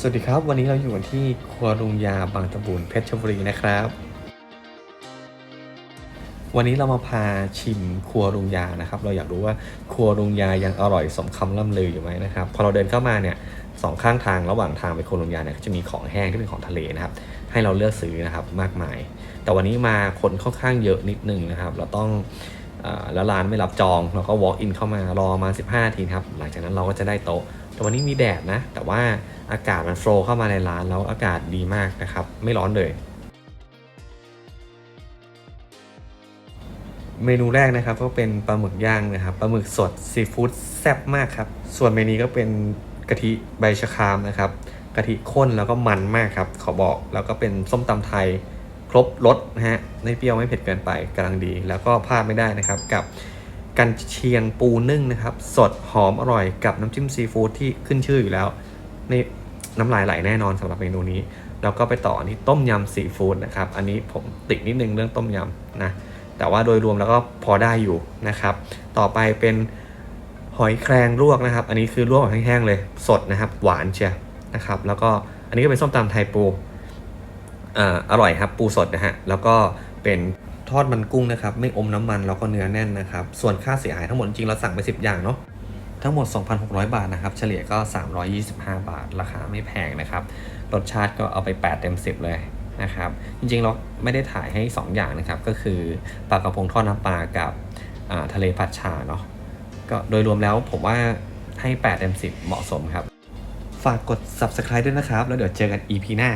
สวัสดีครับ วันนี้เราอยู่กันที่ครัวลุงยาบางตะบูนเพชรบุรีนะครับ วันนี้เรามาพาชิมครัวลุงยานะครับ เราอยากรู้ว่าครัวลุงยายังอร่อยสมคำล่ำลืออยู่ไหมนะครับพอเราเดินเข้ามาเนี่ยสองข้างทางระหว่างทางไปครัวลุงยาเนี่ยก็จะมีของแห้งที่เป็นของทะเลนะครับ ให้เราเลือกซื้อนะครับมากมาย แต่วันนี้มาคนค่อนข้างเยอะนิดนึงนะครับ เราต้อง แล้วร้านไม่รับจองเราก็ walk in เข้ามารอมา 15นาทีครับ หลังจากนั้นเราก็จะได้โต๊ะ แต่วันนี้มีแดดนะ แต่ว่าอากาศมันโฟล์เข้ามาในร้านแล้วอากาศดีมากนะครับ ไม่ร้อนเลย เมนูแรกนะครับก็เป็นปลาหมึกย่างนะครับปลาหมึกสดซีฟู้ดแซ่บมากครับ ส่วนเมนูก็เป็นกะทิใบชะครามนะครับกะทิข้นแล้วก็มันมากครับขอบอกแล้วก็เป็นส้มตำไทย ครบรสนะฮะไม่เปรี้ยวไม่เผ็ดเกินไปกำลังดี แล้วก็พลาดไม่ได้นะครับกับกันเชียงปูนึ่งนะครับ สดหอมอร่อยกับน้ำจิ้มซีฟู้ดที่ขึ้นชื่ออยู่แล้วนี่น้ำลายไหลแน่นอนสำหรับเมนูนี้ แล้วก็ไปต่อที่ต้มยำซีฟู้ดนะครับ อันนี้ผมติดนิดนึงเรื่องต้มยำนะแต่ว่าโดยรวมแล้วก็พอได้อยู่นะครับ ต่อไปเป็นหอยแครงลวกนะครับ อันนี้คือลวกแบบแห้งๆเลยสดนะครับ หวานเชียนะครับ แล้วก็อันนี้ก็เป็นส้มตำไทยปู ออร่อยครับปูสดนะฮะแล้วก็เป็นทอดมันกุ้งนะครับ ไม่อมน้ำมันแล้วก็เนื้อแน่นนะครับ ส่วนค่าเสียหายทั้งหมดจริงเราสั่งไป 10 อย่างเนาะทั้งหมด 2,600 บาทนะครับ เฉลี่ยก็ 325 บาท ราคาไม่แพงนะครับ รสชาติก็เอาไป 8 เต็ม 10 เลยนะครับ จริงๆ เราไม่ได้ถ่ายให้ 2 อย่างนะครับ ก็คือปลากระพงทอดน้ำปลากับทะเลผัดชาเนาะ ก็โดยรวมแล้วผมว่าให้ 8 เต็ม 10 เหมาะสมครับ ฝากกด subscribe ด้วยนะครับ แล้วเดี๋ยวเจอกัน EP หน้า